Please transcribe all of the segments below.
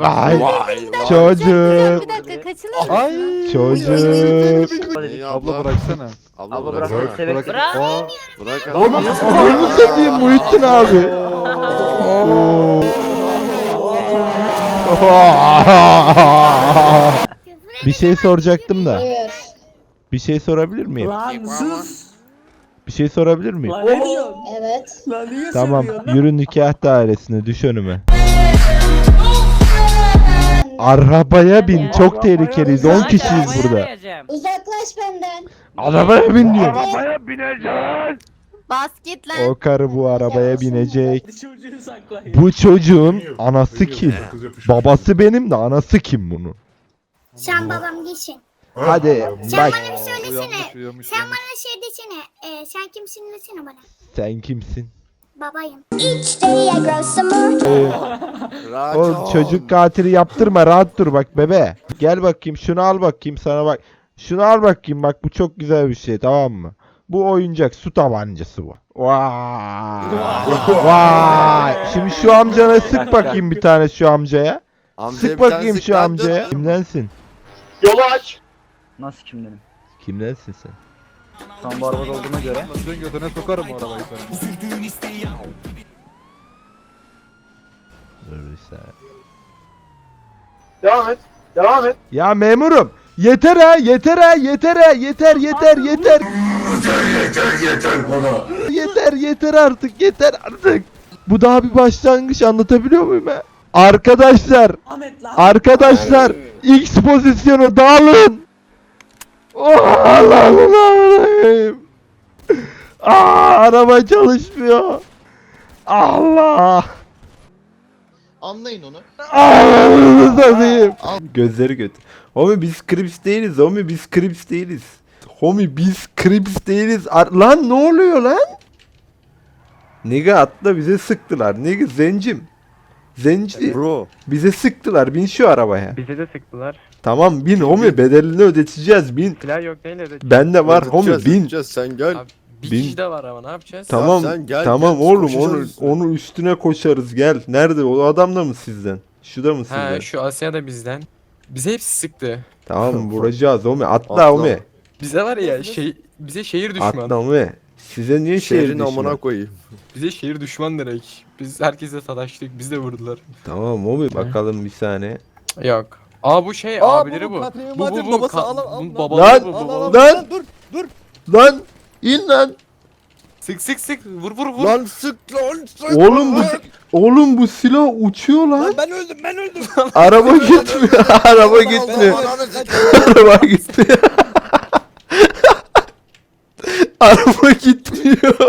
Vay Vay çocuk. Bir dakika kaçılır Ay. Çocuk. İyi Abla abla. bıraksana. Abla bırak. bırak. Bırak. Bırak. Bırak. Bırak. Onu seveyim Muhittin abi. Bir şey soracaktım da. Bir şey sorabilir miyim? Lan sus. Bir şey sorabilir miyim? Lan ne diyorsun? Evet. Lan niye Tamam, yürü nikah dairesine düş önüme. Arabaya bin, çok tehlikeliyiz. 10 kişiyiz burada. Uzaklaş benden. Arabaya bin diyor. Bas git lan. O karı bu arabaya binecek. Çocuğu saklayın. Bu çocuğun anası kim? Babası benim de anası kim bunu? Sen babam değilsin. Hadi Sen bak bana bir söylesene. uyanmış uyanmış. Sen bana şey desene. Ee, sen kimsin desene bana. sen kimsin? Babayım. Rahat O ol. çocuk katili yaptırma rahat dur bak bebe. Gel bakayım şunu al bakayım sana bak. Şunu al bakayım bak bu çok güzel bir şey tamam mı? Bu oyuncak su tabancası bu. Vay. Vay. Şimdi şu amcana sık bakayım bir tane şu amcaya. Amcaya Sık tane bakayım şu lan, amcaya. Kimdensin? Nasıl kimlerim? Kimdensin sen? Tam bu arabada olduğuma göre. Senin götüne sokarım o arabayı sana. Dur bir saniye. Devam et. Devam et. Ya memurum. Yeter ha yeter ha yeter ha yeter yeter yeter. Yeter yeter artık yeter artık. Bu daha bir başlangıç anlatabiliyor muyum ha? Arkadaşlar arkadaşlar X pozisyonu dağılın. Oh, Allah'ım Allah'ım. Aa, araba çalışmıyor. Allah. Anlayın onu. Ağzını satayım. Gözleri kötü. Homie biz Crips değiliz. Homie biz Crips değiliz. Homie biz Crips değiliz. Ar- lan ne oluyor lan? Nigga atla bize sıktılar. Nigga zencim. Zenci. Bro. Bize sıktılar. Bin şu arabaya. Bize de sıktılar. Tamam bin homie bedelini ödeteceğiz. Bin. Silah yok neyle de. Bende var Ödeteceğiz, bin. ödeteceğiz, Sen gel. Abi, Bir Bin. kişi de var ama ne yapacağız? Tamam. sen gel, tamam gel, oğlum onu üstüne. onu üstüne koşarız gel. Nerede o adam da mı sizden? Şu da mı sizden? Ha şu Asya da bizden. Bize hepsi sıktı. Tamam vuracağız homie. Atla, Atla. homie. Bize var ya şey bize şehir düşman. Atla homie. Size niye şehir Şehrin düşman? amına koyayım. Bize şehir düşman direkt. Biz herkese sataştık. Biz de vurdular. Tamam homie bakalım bir saniye. Yok. Aa bu şey Aa, abileri bu bu. Bu bu babası, al, al, bunun al. babaları Lan! bu. Al, al, babaları. al, Lan! lan, Dur dur. Lan in lan. Sık sık sık. Vur vur vur. Lan sık lan sık. Oğlum bu Lan. oğlum bu silah uçuyor lan. Lan ben öldüm ben öldüm. Araba gitmiyor. Araba gitmiyor. Araba gitmiyor. Araba gitmiyor.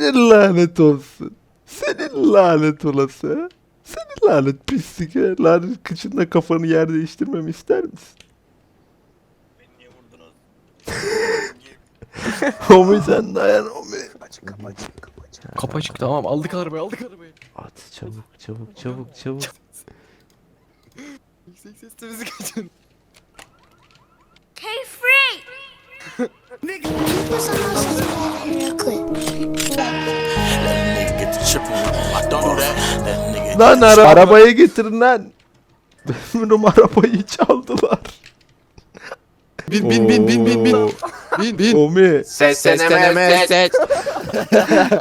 Senin lanet olsun. Senin lanet olası. Senin lanet pislik. ha. Lanet kıçında kafanı yer değiştirmemi ister misin? Homi sen dayan Homi. Kapı açık tamam aldık arabayı aldık arabayı. At çabuk çabuk çabuk çabuk. Yüksek sesle bizi kaçın. Hey free. Lan ara arabaya getirin lan. Benim arabayı çaldılar. Bin bin bin bin bin bin. Bin bin. Homi Ses deneme ses.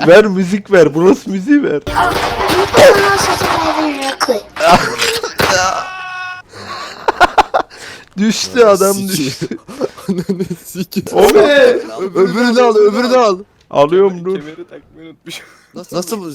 ver müzik ver. Burası müziği ver. düştü adam düştü. Homi. Öbürünü al öbürünü al. Alıyorum dur. Kemeri takmayı unutmuşum. Nasıl bu?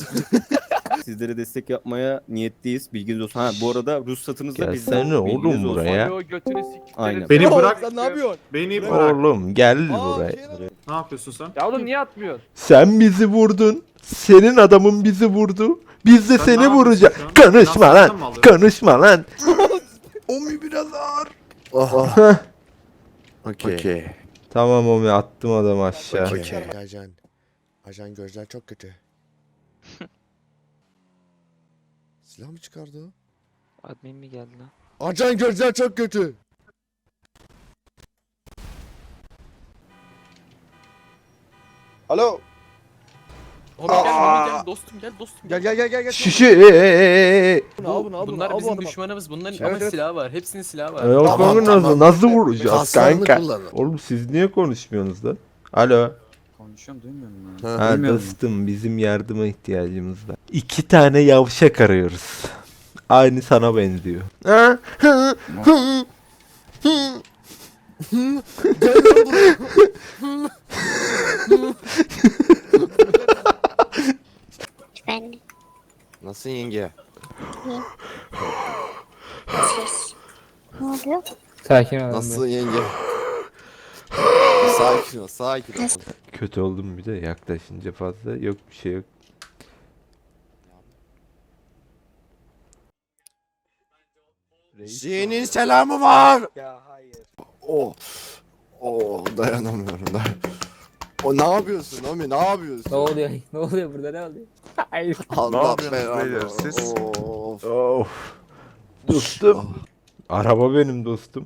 Sizlere destek yapmaya niyetliyiz. Bilginiz olsun. Ha bu arada ruhsatınız da bizde. Gelsene oğlum Bilginiz olsun. buraya. Alo götünü siktir. Aynen. Beni Bro, bırak. Sen ne yapıyorsun? Beni bırak. Oğlum gel Aa, buraya. şey lan. Ne yapıyorsun sen? Ya oğlum niye atmıyorsun? Sen bizi vurdun. Senin adamın bizi vurdu. Biz de Sen seni vuracağız. şu an? Konuşma Biraz lan. sen mi alıyorsun? Konuşma lan. Omi biraz ağır. Oh. Heh. Okey. Okey. tamam Omi attım adamı aşağı. Okey. Ajan. Ajan gözler çok kötü. Silah mı çıkardı o? Admin mi geldi lan? Ajan gözler çok kötü. Alo. Omi gel Omi gel dostum gel dostum. Gel gel gel gel. gel. Şişi e e e e. Bunu al bunu al bunu. Bunlar al bizim bunu. düşmanımız. Bunların Evet, ama evet. silahı var. Hepsinin silahı var. Yok Tamam, kanka nasıl, tamam. nasıl vuracağız Kaslarını kanka? kullanın. Oğlum siz niye konuşmuyorsunuz lan? Alo. Konuşuyorum duymuyorum Ha. ya. Ha Duymuyorum. dostum bizim yardıma ihtiyacımız var. İki tane yavşak arıyoruz. Aynı sana benziyor. De. Nasılsın yenge? Ses. Ne oluyor? Sakin ol. Nasılsın yenge? sakin ol, sakin ol. Kötü oldum bir de yaklaşınca fazla. Yok bir şey yok. Jean'in selamı var. Ya hayır. Oh. Oh dayanamıyorum da. O ne yapıyorsun Omi ne yapıyorsun? Ne oluyor? Ne oluyor burada ne oluyor? Hayır. Allah yapıyorsunuz belanı. beyler siz? Of. Of. Dostum. Araba benim dostum.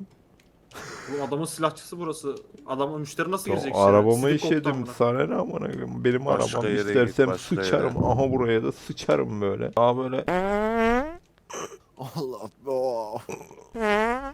Bu adamın silahçısı burası. Adamın müşteri nasıl girecek? arabamı Sizi koptu işedim. amına. Sana ne amına koyayım? Benim Başka arabam yere git, istersem başka sıçarım. yere. Aha buraya da sıçarım böyle. Daha böyle. Allah. Oh. Oh.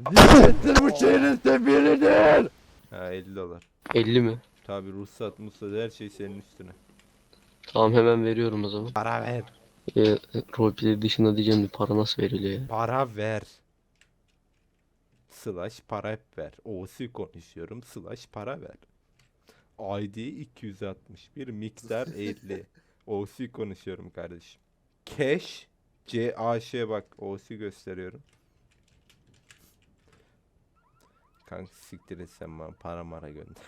Bu şeyin sefiridir. Ha 50 dolar. 50 mi? Tabi ruhsat, muslat her şey senin üstüne. Tamam hemen veriyorum o zaman. Para ver. Ee, roleplay dışında diyeceğim de para nasıl veriliyor ya? Para ver. Slash para hep ver. OC konuşuyorum. Slash para ver. ID 261 miktar 50. OC konuşuyorum kardeşim. Cash CAŞ bak OC gösteriyorum. Kanka siktir et sen bana para mara gönder.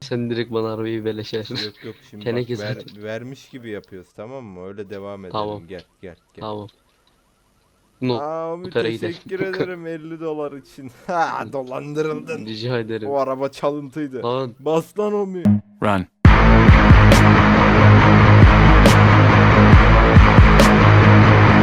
Sen direkt bana arabayı beleşer. yok yok şimdi bak ver- vermiş gibi yapıyoruz tamam mı? Öyle devam edelim. Tamam. Gel gel gel. tamam. No, Abi gidelim. teşekkür ederim 50 dolar için. Ha dolandırıldın. rica ederim. O araba çalıntıydı. Lan Bas lan o mi. Run.